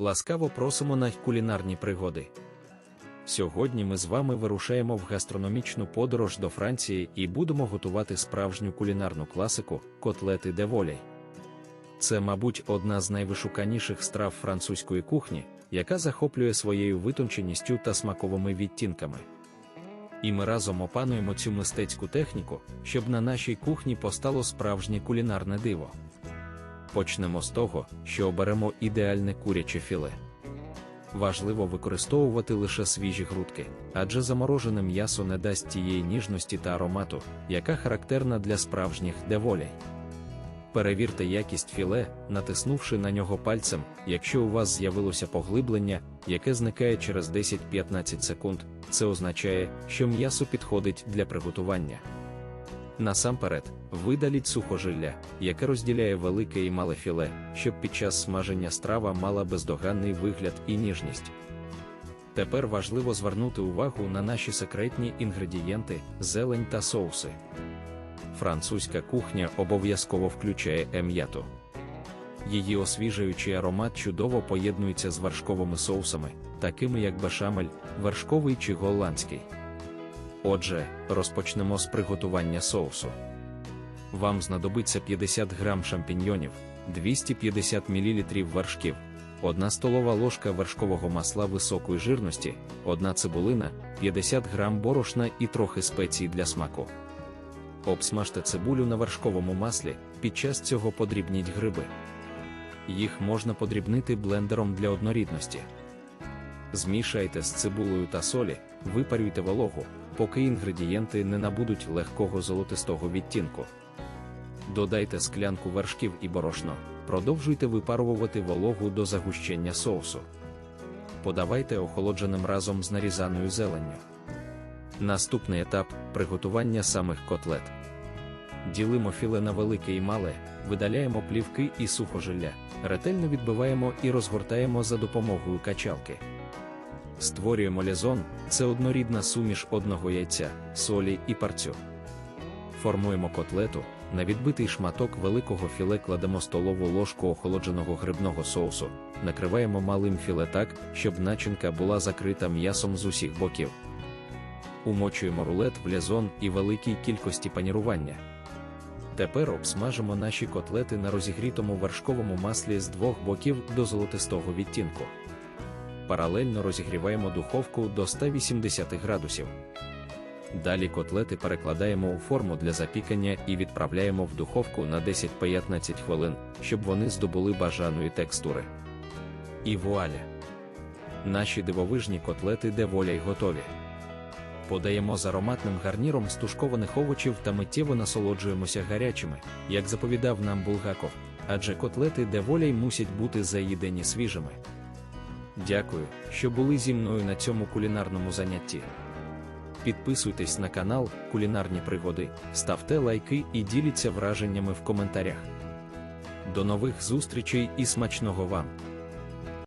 Ласкаво просимо на кулінарні пригоди. Сьогодні ми з вами вирушаємо в гастрономічну подорож до Франції і будемо готувати справжню кулінарну класику котлети де волей. Це, мабуть, одна з найвишуканіших страв французької кухні, яка захоплює своєю витонченістю та смаковими відтінками. І ми разом опануємо цю мистецьку техніку, щоб на нашій кухні постало справжнє кулінарне диво. Почнемо з того, що оберемо ідеальне куряче філе. Важливо використовувати лише свіжі грудки, адже заморожене м'ясо не дасть тієї ніжності та аромату, яка характерна для справжніх деволей. Перевірте якість філе, натиснувши на нього пальцем, якщо у вас з'явилося поглиблення, яке зникає через 10-15 секунд, це означає, що м'ясо підходить для приготування. Насамперед, видаліть сухожилля, яке розділяє велике і мале філе, щоб під час смаження страва мала бездоганний вигляд і ніжність. Тепер важливо звернути увагу на наші секретні інгредієнти, зелень та соуси. Французька кухня обов'язково включає ем'яту. Її освіжаючий аромат чудово поєднується з вершковими соусами, такими як бешамель, вершковий чи голландський. Отже, розпочнемо з приготування соусу. Вам знадобиться 50 г шампіньйонів, 250 мл вершків, 1 столова ложка вершкового масла високої жирності, 1 цибулина, 50 г борошна і трохи спецій для смаку. Обсмажте цибулю на вершковому маслі, під час цього подрібніть гриби. Їх можна подрібнити блендером для однорідності. Змішайте з цибулею та солі, випарюйте вологу, поки інгредієнти не набудуть легкого золотистого відтінку. Додайте склянку вершків і борошно, продовжуйте випарувати вологу до загущення соусу. Подавайте охолодженим разом з нарізаною зеленню. Наступний етап приготування самих котлет. Ділимо філе на велике і мале, видаляємо плівки і сухожилля, ретельно відбиваємо і розгортаємо за допомогою качалки. Створюємо лізон це однорідна суміш одного яйця, солі і парцю. Формуємо котлету, на відбитий шматок великого філе кладемо столову ложку охолодженого грибного соусу, накриваємо малим філе так, щоб начинка була закрита м'ясом з усіх боків. Умочуємо рулет в лізон і великій кількості панірування. Тепер обсмажимо наші котлети на розігрітому вершковому маслі з двох боків до золотистого відтінку. Паралельно розігріваємо духовку до 180 градусів. Далі котлети перекладаємо у форму для запікання і відправляємо в духовку на 10-15 хвилин, щоб вони здобули бажаної текстури. І вуаля! Наші дивовижні котлети деволя й готові. Подаємо з ароматним гарніром з тушкованих овочів та миттєво насолоджуємося гарячими, як заповідав нам Булгаков, адже котлети деволяй мусять бути заїдені свіжими. Дякую, що були зі мною на цьому кулінарному занятті. Підписуйтесь на канал Кулінарні Пригоди, ставте лайки і діліться враженнями в коментарях. До нових зустрічей і смачного вам!